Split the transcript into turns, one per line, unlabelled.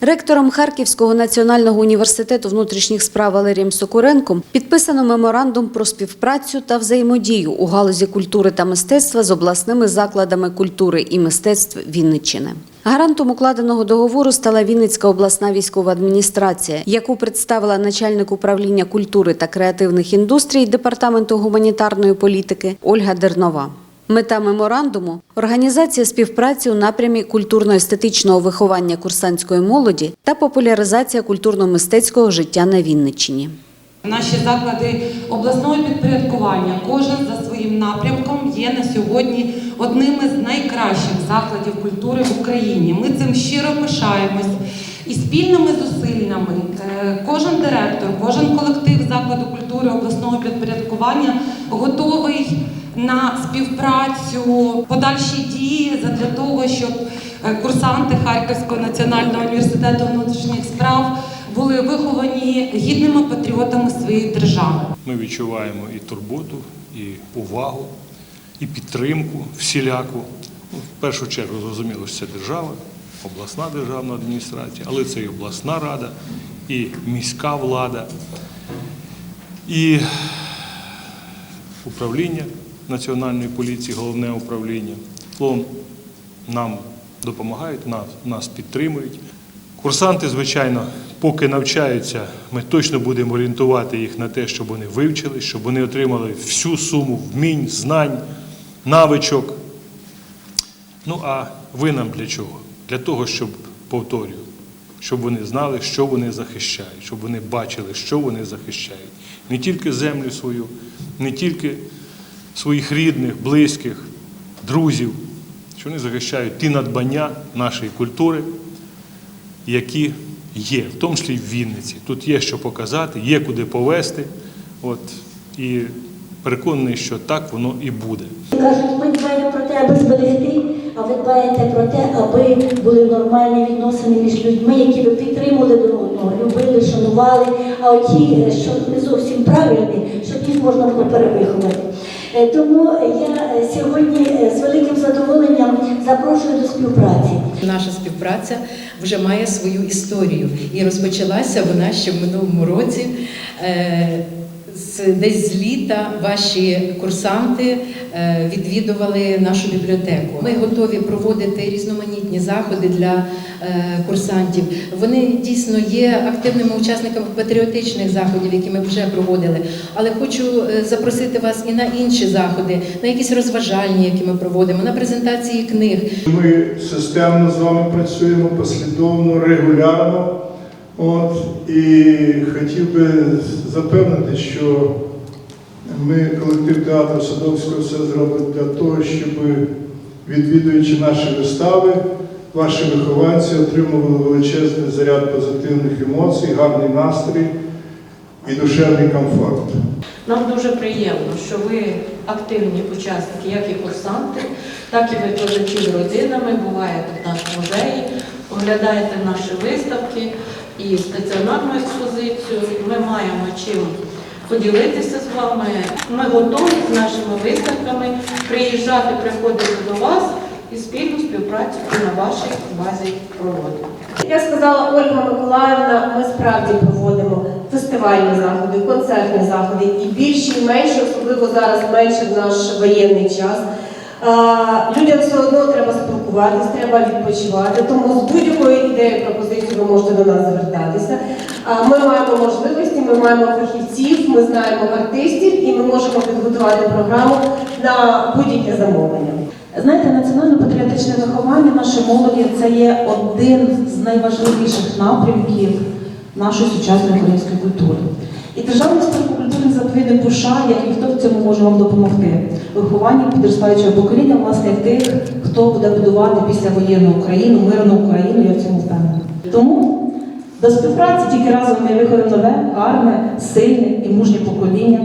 Ректором Харківського національного університету внутрішніх справ Валерієм Сокуренком підписано меморандум про співпрацю та взаємодію у галузі культури та мистецтва з обласними закладами культури і мистецтв Вінниччини. Гарантом укладеного договору стала Вінницька обласна військова адміністрація, яку представила начальник управління культури та креативних індустрій департаменту гуманітарної політики Ольга Дернова. Мета меморандуму організація співпраці у напрямі культурно-естетичного виховання курсантської молоді та популяризація культурно-мистецького життя на Вінниччині.
Наші заклади обласного підпорядкування, кожен за своїм напрямком, є на сьогодні одними з найкращих закладів культури в Україні. Ми цим щиро пишаємось. І спільними зусиллями е, кожен директор, кожен колектив закладу культури обласного підпорядкування готовий на співпрацю, подальші дії для того, щоб е, курсанти Харківського національного університету внутрішніх справ були виховані гідними патріотами своєї держави.
Ми відчуваємо і турботу, і увагу, і підтримку всіляку. Ну, в першу чергу зрозуміло, що це держава, обласна державна адміністрація, але це і обласна рада, і міська влада, і управління національної поліції, головне управління. Словом, нам допомагають, нас, нас підтримують. Курсанти, звичайно, поки навчаються, ми точно будемо орієнтувати їх на те, щоб вони вивчились, щоб вони отримали всю суму вмінь, знань, навичок. Ну а ви нам для чого? Для того, щоб, повторюю, щоб вони знали, що вони захищають, щоб вони бачили, що вони захищають. Не тільки землю свою, не тільки своїх рідних, близьких, друзів, що вони захищають ті надбання нашої культури, які є, в тому числі в Вінниці. Тут є що показати, є куди повести. От, і переконаний, що так воно і буде.
Кажуть, ми дбаємо про те, аби зберегти, а ви дбаєте про те, аби були нормальні відносини між людьми, які ви підтримували до одного, любили, шанували, а оті, е, що не зовсім правильні, щоб їх можна було перевиховати. Е, Тому я е, сьогодні е, з великим задоволенням запрошую до співпраці.
Наша співпраця вже має свою історію, і розпочалася вона ще в минулому році. Десь з літа ваші курсанти е, відвідували нашу бібліотеку. Ми готові проводити різноманітні заходи для е, курсантів. Вони дійсно є активними учасниками патріотичних заходів, які ми вже проводили. Але хочу е, запросити вас і на інші заходи, на якісь розважальні, які ми проводимо, на презентації книг.
Ми системно з вами працюємо послідовно, регулярно. От, і хотів би запевнити, що ми, колектив театру Садовського, все зробить для того, щоб відвідуючи наші вистави, ваші вихованці отримували величезний заряд позитивних емоцій, гарний настрій і душевний комфорт.
Нам дуже приємно, що ви активні учасники, як і курсанти, так і викладачі з родинами, буваєте в нашому музеї, оглядаєте наші виставки і стаціонарну експозицію. Ми маємо чим поділитися з вами. Ми готові з нашими виставками приїжджати, приходити до вас і спільну співпрацю на вашій базі проводити.
Як сказала Ольга Миколаївна, ми справді проводимо фестивальні заходи, концертні заходи і більші, і менші, особливо зараз менше в наш воєнний час. Людям все одно треба спілкуватись, треба відпочивати. Тому з будь-якою ідеєю пропозицією ви можете до нас звертатися. Ми маємо можливості, ми маємо фахівців, ми знаємо артистів і ми можемо підготувати програму на будь-яке замовлення.
Знаєте, національно-патріотичне виховання нашої молоді це є один з найважливіших напрямків нашої сучасної української культури. І Державний спорткультурний заповідник душа, як ніхто в цьому може вам допомогти. Виховання підростаючого покоління, власне, тих, хто буде будувати післявоєнну Україну, мирну Україну, я в цьому впевнена. Тому до співпраці тільки разом ми виходимо нове, гарне, сильне і мужнє покоління.